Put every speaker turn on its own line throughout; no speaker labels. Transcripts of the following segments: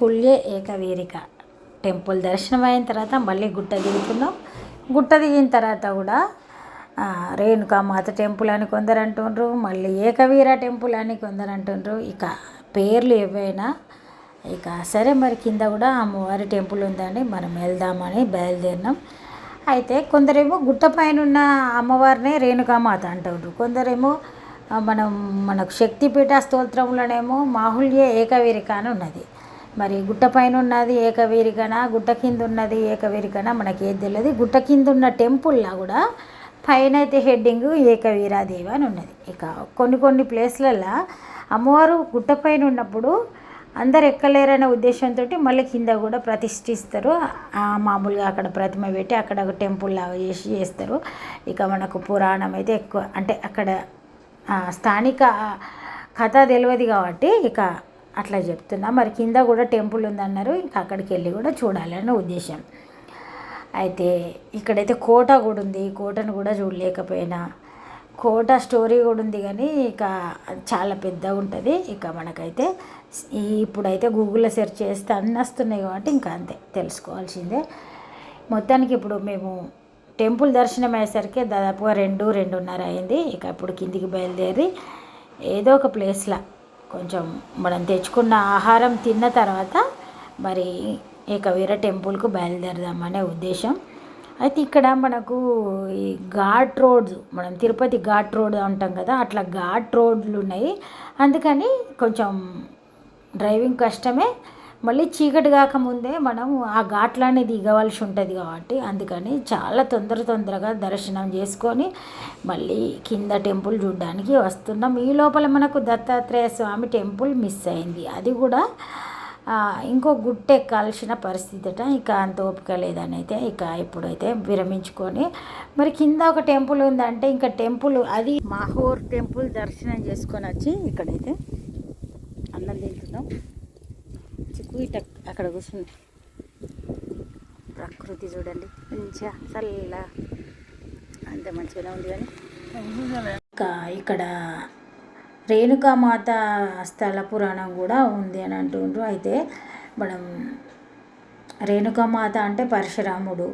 మాహుల్యే Ekavirika. Temple దర్శనం అయిన తర్వాత మళ్ళీ గుట్ట దిగుతున్నాం. గుట్ట దిగిన తర్వాత కూడా రేణుకామాత టెంపుల్ అని కొందరు అంటుండ్రు మళ్ళీ ఏకవీర టెంపుల్ అని కొందరు అంటుండ్రు. ఇక పేర్లు ఏవైనా ఇక సరే మరి కింద కూడా అమ్మవారి టెంపుల్ ఉందని మనం వెళ్దామని బయలుదేరినాం. అయితే కొందరేమో గుట్ట పైన ఉన్న అమ్మవారినే రేణుకామాత అంటుండ్రు. కొందరేమో మనం మనకు శక్తిపీఠ స్తోత్రంలోనేమో మాహుల్య ఏకవీరిక అని ఉన్నది. మరి గుట్ట పైన ఉన్నది ఏకవీరికనా గుట్ట కింద ఉన్నది ఏకవీరికన? మనకి ఏది తెలియదు గుట్ట కింద ఉన్న టెంపుల్లా కూడా పైన అయితే హెడ్డింగ్ ఏకవీరాదేవి అని ఉన్నది. ఇక కొన్ని కొన్ని ప్లేస్లల్లో అమ్మవారు గుట్ట పైన ఉన్నప్పుడు అందరు ఎక్కలేరనే ఉద్దేశంతో మళ్ళీ కింద కూడా ప్రతిష్ఠిస్తారు. మామూలుగా అక్కడ ప్రతిమ పెట్టి అక్కడ ఒక టెంపుల్ లాగా చేసి చేస్తారు. ఇక మనకు పురాణం అయితే ఎక్కువ అంటే అక్కడ స్థానిక కథ తెలియదు కాబట్టి ఇక అట్లా చెప్తున్నా. మరి కింద కూడా టెంపుల్ ఉందన్నారు. ఇంకా అక్కడికి వెళ్ళి కూడా చూడాలనే ఉద్దేశం. అయితే ఇక్కడైతే కోట కూడా ఉంది. కోటను కూడా చూడలేకపోయినా. కోట స్టోరీ కూడా ఉంది కానీ ఇక చాలా పెద్దగా ఉంటుంది. ఇక మనకైతే ఇప్పుడైతే గూగుల్లో సెర్చ్ చేస్తే అన్నీ వస్తున్నాయి కాబట్టి ఇంకా అంతే. తెలుసుకోవాల్సిందే. మొత్తానికి ఇప్పుడు మేము టెంపుల్ దర్శనం అయ్యేసరికి దాదాపుగా రెండు రెండున్నర అయింది. ఇక ఇప్పుడు కిందికి బయలుదేరి ఏదో ఒక ప్లేస్లో కొంచెం మనం తెచ్చుకున్న ఆహారం తిన్న తర్వాత మరి ఇక వేరే టెంపుల్కు బయలుదేరదామనే ఉద్దేశం. అయితే ఇక్కడ మనకు ఈ ఘాట్ రోడ్స్ మనం తిరుపతి ఘాట్ రోడ్ అంటాం కదా అట్లా ఘాట్ రోడ్లు ఉన్నాయి. అందుకని కొంచెం డ్రైవింగ్ కష్టమే. మళ్ళీ చీకటి కాకముందే మనం ఆ ఘాట్లని దిగవలసి ఉంటుంది కాబట్టి అందుకని చాలా తొందర తొందరగా దర్శనం చేసుకొని మళ్ళీ కింద టెంపుల్ చూడడానికి వస్తున్నాం. ఈ లోపల మనకు దత్తాత్రేయ స్వామి టెంపుల్ మిస్ అయింది. అది కూడా ఇంకో గుట్ట ఎక్కాల్సిన పరిస్థితిట. ఇక అంత ఓపిక లేదని అయితే ఇక ఇప్పుడైతే విరమించుకొని మరి కింద ఒక టెంపుల్ ఉందంటే ఇంకా టెంపుల్ అది మాహోర్ టెంపుల్ దర్శనం చేసుకొని వచ్చి ఇక్కడైతే అన్నం తింటున్నాం. చిక్కు ఇట అక్కడ కూర్చుంది. ప్రకృతి చూడండి మంచిగా చల్ల అంత మంచిగానే ఉంది కానీ. ఇంకా ఇక్కడ రేణుకామాత స్థల పురాణం కూడా ఉంది అని అంటుండ్రు. అయితే మనం రేణుకామాత అంటే పరశురాముడు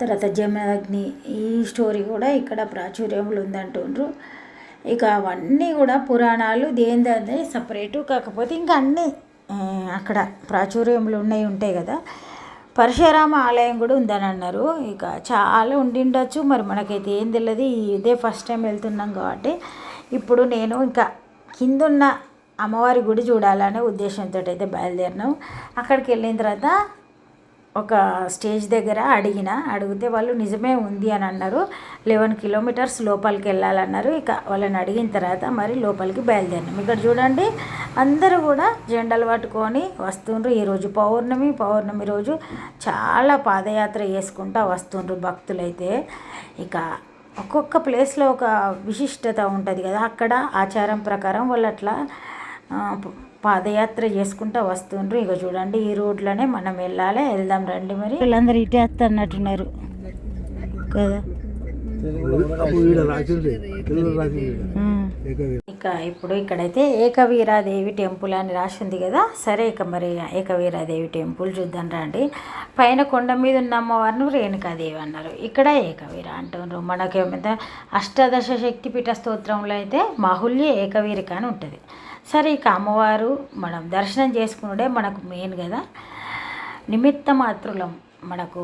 తర్వాత జమదగ్ని ఈ స్టోరీ కూడా ఇక్కడ ప్రాచుర్యంలో ఉందంటుండ్రు ఇక అవన్నీ కూడా పురాణాలు దేనిదే సపరేటు కాకపోతే ఇంకా అన్నీ అక్కడ ప్రాచుర్యంలో ఉన్నాయి ఉంటాయి కదా. పరశురామ ఆలయం కూడా ఉందని అన్నారు ఇక చాలా ఉండిండొచ్చు మరి మనకైతే ఏం తెలియదు ఇదే ఫస్ట్ టైం వెళ్తున్నాం కాబట్టి. ఇప్పుడు నేను ఇంకా కిందున్న అమ్మవారి గుడి చూడాలనే ఉద్దేశంతో అయితే బయలుదేరినాం. అక్కడికి వెళ్ళిన తర్వాత ఒక స్టేజ్ దగ్గర అడిగిన అడిగితే వాళ్ళు నిజమే ఉంది అని అన్నారు. లెవెన్ కిలోమీటర్స్ లోపలికి వెళ్ళాలన్నారు. ఇక వాళ్ళని అడిగిన తర్వాత మరి లోపలికి బయలుదేరినాం. ఇక్కడ చూడండి అందరూ కూడా జెండాలు పట్టుకొని వస్తుండ్రు. ఈరోజు పౌర్ణమి పౌర్ణమి రోజు చాలా పాదయాత్ర చేసుకుంటా వస్తుండ్రు భక్తులైతే. ఇక ఒక్కొక్క ప్లేస్లో ఒక విశిష్టత ఉంటుంది కదా. అక్కడ ఆచారం ప్రకారం వాళ్ళు అట్లా పాదయాత్ర చేసుకుంటూ వస్తుండ్రు. ఇక చూడండి ఈ రోడ్లోనే మనం వెళ్ళాలి వెళ్దాం రండి మరి. వీళ్ళందరూ ఇటే వస్తున్నట్టున్నారు కదా? ఇక ఇప్పుడు ఇక్కడైతే ఏకవీరాదేవి టెంపుల్ అని రాసి ఉంది కదా? సరే ఇక మరి ఏకవీరాదేవి టెంపుల్ చూద్దాం రండి. పైన కొండ మీద ఉన్న అమ్మవారిని రేణుకాదేవి అన్నారు. ఇక్కడ ఏకవీర అంటున్నారు మనకేమైతే అష్టాదశ శక్తిపీఠ స్తోత్రంలో అయితే మాహుల్య ఏకవీరిక అని ఉంటుంది. సరే ఇక అమ్మవారు మనం దర్శనం చేసుకున్నడే మనకు మెయిన్ కదా. నిమిత్త మాత్రులం మనకు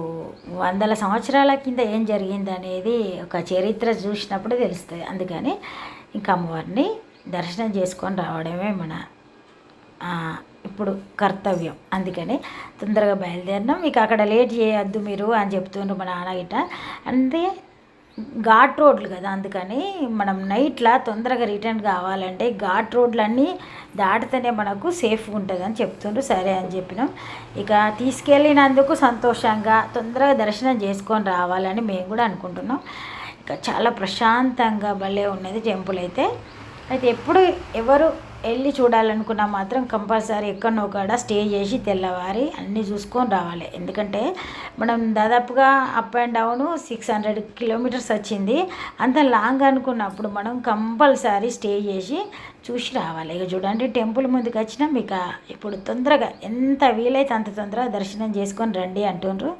వందల సంవత్సరాల కింద ఏం జరిగింది అనేది ఒక చరిత్ర చూసినప్పుడు తెలుస్తుంది. అందుకని ఇంకా అమ్మవారిని దర్శనం చేసుకొని రావడమే మన ఇప్పుడు కర్తవ్యం. అందుకని తొందరగా బయలుదేరినాం. ఇక అక్కడ లేట్ చేయొద్దు మీరు అని చెప్తుండ్రు మా నాన్న గిట్ట. అంటే ఘాట్ రోడ్లు కదా అందుకని మనం నైట్లా తొందరగా రిటర్న్ కావాలంటే ఘాట్ రోడ్లన్నీ దాటితేనే మనకు సేఫ్గా ఉంటుంది అని చెప్తుండ్రు. సరే అని చెప్పినాం. ఇక తీసుకెళ్ళినందుకు సంతోషంగా తొందరగా దర్శనం చేసుకొని రావాలని మేము కూడా అనుకుంటున్నాం. ఇక చాలా ప్రశాంతంగా భలే ఉన్నది టెంపుల్ అయితే. అయితే ఎప్పుడు ఎవరు వెళ్ళి చూడాలనుకున్నా మాత్రం కంపల్సరీ ఎక్కడనో కాడ స్టే చేసి తెల్లవారి అన్నీ చూసుకొని రావాలి. ఎందుకంటే మనం దాదాపుగా up and down six hundred kilometres వచ్చింది. అంత లాంగ్ అనుకున్నప్పుడు మనం కంపల్సరీ స్టే చేసి చూసి రావాలి. ఇక చూడండి టెంపుల్ ముందుకు వచ్చినా. మీకు ఇప్పుడు తొందరగా ఎంత వీలైతే అంత తొందరగా దర్శనం చేసుకొని రండి అంటుండ్రు.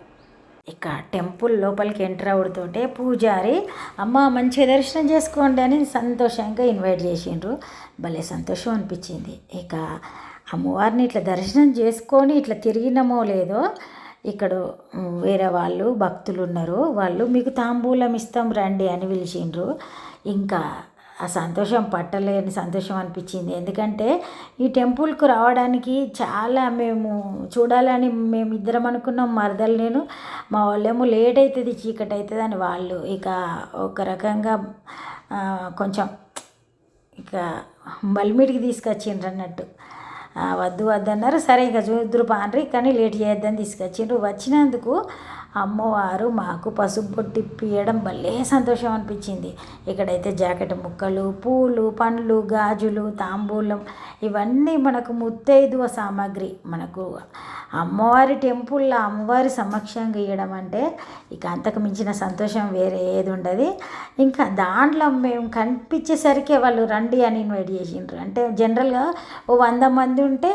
ఇక టెంపుల్ లోపలికి ఎంటర్ అవుతుంటే పూజారి అమ్మ మంచిగా దర్శనం చేసుకోండి అని సంతోషంగా ఇన్వైట్ చేసిండ్రు. భలే సంతోషం అనిపించింది. ఇక అమ్మవారిని ఇట్లా దర్శనం చేసుకొని ఇట్లా తిరిగినమో లేదో ఇక్కడ వేరే వాళ్ళు భక్తులు ఉన్నారు వాళ్ళు మీకు తాంబూలం ఇస్తాం రండి అని పిలిచిండ్రు. ఇంకా ఆ సంతోషం పట్టలేని సంతోషం అనిపించింది. ఎందుకంటే ఈ టెంపుల్కు రావడానికి చాలా మేము చూడాలని మేము ఇద్దరం అనుకున్నాం. మరదలు నేను మా వాళ్ళేమో లేట్ అవుతుంది చీకటి అవుతుంది అని వాళ్ళు. ఇక ఒక రకంగా కొంచెం ఇక బలిమిడికి తీసుకొచ్చిండ్రు అన్నట్టు. వద్దు వద్దు అన్నారు సరే ఇక చూద్దరు పాన్రి కానీ లేట్ చేయొద్దని తీసుకొచ్చిండ్రు. వచ్చినందుకు అమ్మవారు మాకు పసుపు బొట్టు ఇప్పియడం భలే సంతోషం అనిపించింది. ఇక్కడైతే జాకెట్ ముక్కలు పూలు పండ్లు గాజులు తాంబూలం ఇవన్నీ మనకు ముత్తైదువ సామాగ్రి. మనకు అమ్మవారి టెంపుల్లో అమ్మవారి సమక్షంగా ఇవ్వడం అంటే ఇక అంతకు మించిన సంతోషం వేరే ఏది ఉండదు. ఇంకా దాంట్లో మేము కనిపించేసరికి వాళ్ళు రండి అని ఇన్వైట్ చేసిండ్రు. అంటే జనరల్గా ఓ వంద మంది ఉంటే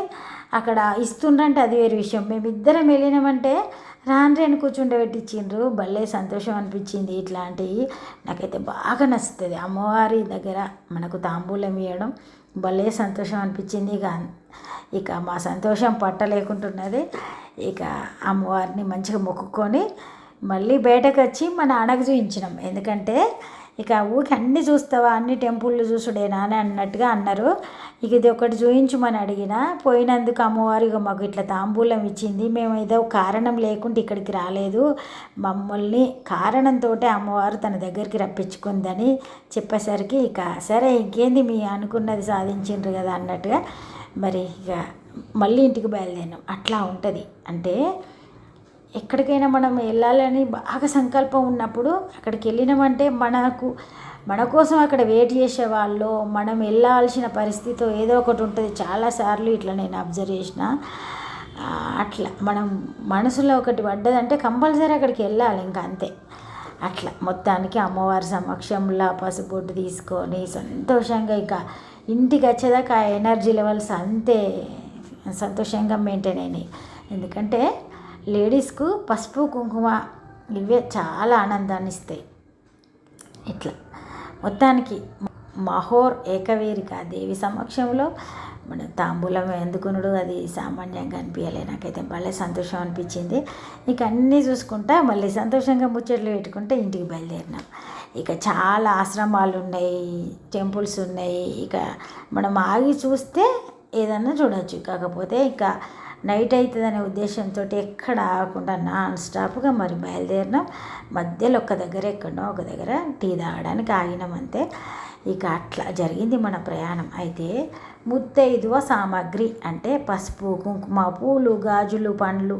అక్కడ ఇస్తుండ్రంటే అది వేరే విషయం. మేము ఇద్దరం వెళ్ళినామంటే రాను అని కూర్చుండబెట్టించిండ్రు భలే సంతోషం అనిపించింది ఇట్లాంటివి నాకైతే బాగా నచ్చుతుంది. అమ్మవారి దగ్గర మనకు తాంబూలం ఇవ్వడం భలే సంతోషం అనిపించింది. ఇక ఇక మా సంతోషం పట్టలేకుంటున్నది ఇక అమ్మవారిని మంచిగా మొక్కుకొని మళ్ళీ బయటకు వచ్చి మా నాన్నకు చూపించినాం ఎందుకంటే ఇక ఊరికి అన్నీ చూస్తావా? అన్ని టెంపుల్లు చూసుడేనా అని అన్నట్టుగా అన్నారు. ఇక ఇది ఒకటి చూయించమని అడిగిన పోయినందుకు అమ్మవారు ఇక మాకు ఇట్లా తాంబూలం ఇచ్చింది. మేము ఏదో కారణం లేకుండా ఇక్కడికి రాలేదు. మమ్మల్ని కారణంతో అమ్మవారు తన దగ్గరికి రప్పించుకుందని చెప్పేసరికి ఇక సరే ఇంకేంది మీ అనుకున్నది సాధించిండ్రు కదా అన్నట్టుగా. మరి ఇక మళ్ళీ ఇంటికి బయలుదేరినాం. అట్లా ఉంటుంది. అంటే ఎక్కడికైనా మనం వెళ్ళాలని బాగా సంకల్పం ఉన్నప్పుడు అక్కడికి వెళ్ళినామంటే మనకు మన కోసం అక్కడ వెయిట్ చేసే వాళ్ళు మనం వెళ్ళాల్సిన పరిస్థితి ఏదో ఒకటి ఉంటుంది. చాలాసార్లు ఇట్లా నేను అబ్జర్వ్ చేసిన. అట్లా మనం మనసులో ఒకటి పడ్డదంటే కంపల్సరీ అక్కడికి వెళ్ళాలి ఇంకా అంతే. అట్లా మొత్తానికి అమ్మవారి సమక్షంలో పసుపొట్టు తీసుకొని సంతోషంగా ఇక ఇంటికి వచ్చేదాకా ఆ ఎనర్జీ లెవెల్స్ అంతే సంతోషంగా మెయింటైన్ అయినాయి. ఎందుకంటే లేడీస్కు పసుపు కుంకుమ ఇవే చాలా ఆనందాన్ని ఇస్తాయి. ఇట్లా. మొత్తానికి మహోర్ ఏకవీరిక దేవి సమక్షంలో మన తాంబూలం ఎందుకునుడు అది సామాన్యంగా అనిపించలే నాకైతే భలే సంతోషం అనిపించింది. ఇక అన్నీ చూసుకుంటా మళ్ళీ సంతోషంగా ముచ్చట్లు పెట్టుకుంటే ఇంటికి బయలుదేరినాం. ఇక చాలా ఆశ్రమాలు ఉన్నాయి టెంపుల్స్ ఉన్నాయి. ఇక మనం ఆగి చూస్తే ఏదన్నా చూడవచ్చు కాకపోతే ఇక నైట్ అవుతుందనే ఉద్దేశంతో ఎక్కడ ఆగకుండా నాన్ స్టాప్గా మరి బయలుదేరినాం మధ్యలో ఒక దగ్గర ఎక్కడో ఒక దగ్గర టీ తాగడానికి ఆగినాం అంతే. ఇక అట్లా జరిగింది మన ప్రయాణం. అయితే ముత్తైదువ సామాగ్రి అంటే పసుపు కుంకుమ పూలు గాజులు పండ్లు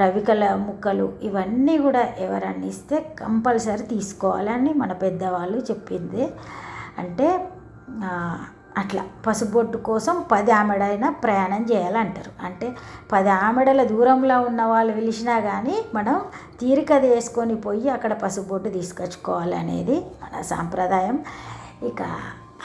రవికల ముక్కలు ఇవన్నీ కూడా ఎవరన్నా ఇస్తే కంపల్సరీ తీసుకోవాలని మన పెద్దవాళ్ళు చెప్పింది. అంటే అట్లా పసుబొట్టు కోసం పది ఆమెడైనా ప్రయాణం చేయాలంటారు. అంటే పది ఆమెడల దూరంలో ఉన్న వాళ్ళు పిలిచినా కానీ మనం తీరిక వేసుకొని పోయి అక్కడ పసుబొట్టు తీసుకొచ్చుకోవాలనేది మన సాంప్రదాయం. ఇక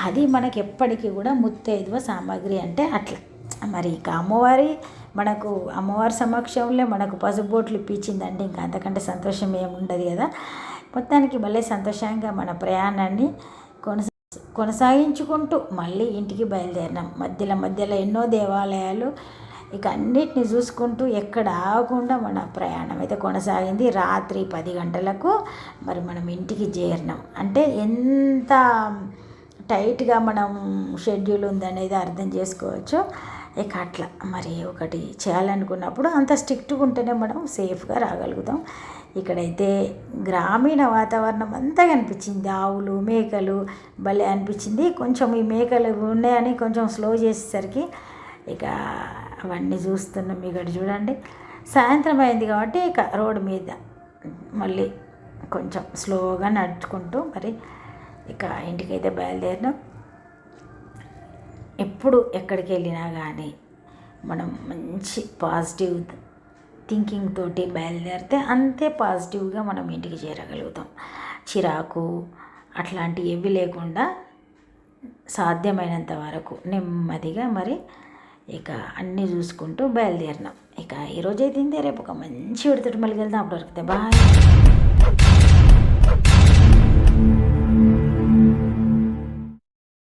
అది మనకి ఎప్పటికీ కూడా ముత్తైదువ సామాగ్రి అంటే అట్లా. మరి ఇక అమ్మవారి మనకు అమ్మవారి సమక్షంలో మనకు పసుబోట్లు ఇప్పించిందంటే ఇంకా అంతకంటే సంతోషం ఏముండదు కదా. మొత్తానికి భలే సంతోషంగా మన ప్రయాణాన్ని కొనసా కొనసాగించుకుంటూ మళ్ళీ ఇంటికి బయలుదేరినాం. మధ్యలో మధ్యలో ఎన్నో దేవాలయాలు ఇక అన్నిటిని చూసుకుంటూ ఎక్కడ ఆగకుండా మన ప్రయాణం అయితే కొనసాగింది. రాత్రి పది గంటలకు మరి మనం ఇంటికి చేరినాం. అంటే ఎంత టైట్గా మనం షెడ్యూల్ ఉందనేది అర్థం చేసుకోవచ్చు. ఇక అట్లా. మరి ఒకటి చేయాలనుకున్నప్పుడు అంత స్ట్రిక్ట్గా ఉంటేనే మనం సేఫ్గా రాగలుగుతాం. ఇక్కడైతే గ్రామీణ వాతావరణం అంతా కనిపించింది. ఆవులు మేకలు భలే అనిపించింది. కొంచెం ఈ మేకలు ఉన్నాయని కొంచెం స్లో చేసేసరికి ఇక అవన్నీ చూస్తున్నాం. ఇక్కడ చూడండి. సాయంత్రం అయింది కాబట్టి ఇక రోడ్డు మీద మళ్ళీ కొంచెం స్లోగా నడుచుకుంటూ మరి ఇక ఇంటికైతే బయలుదేరినాం. ఎప్పుడు ఎక్కడికి వెళ్ళినా కానీ మనం మంచి పాజిటివ్ థింకింగ్ తోటి బయలుదేరితే అంతే పాజిటివ్గా మనం ఇంటికి చేరగలుగుతాం. చిరాకు అట్లాంటివి ఏవి లేకుండా సాధ్యమైనంత వరకు నెమ్మదిగా మరి ఇక అన్నీ చూసుకుంటూ బయలుదేరినాం. ఇక ఈరోజైతే ఇంతే. రేపు ఒక మంచి విడతటి మళ్ళీ వెళ్దాం అప్పుడు వరకు బాయ్.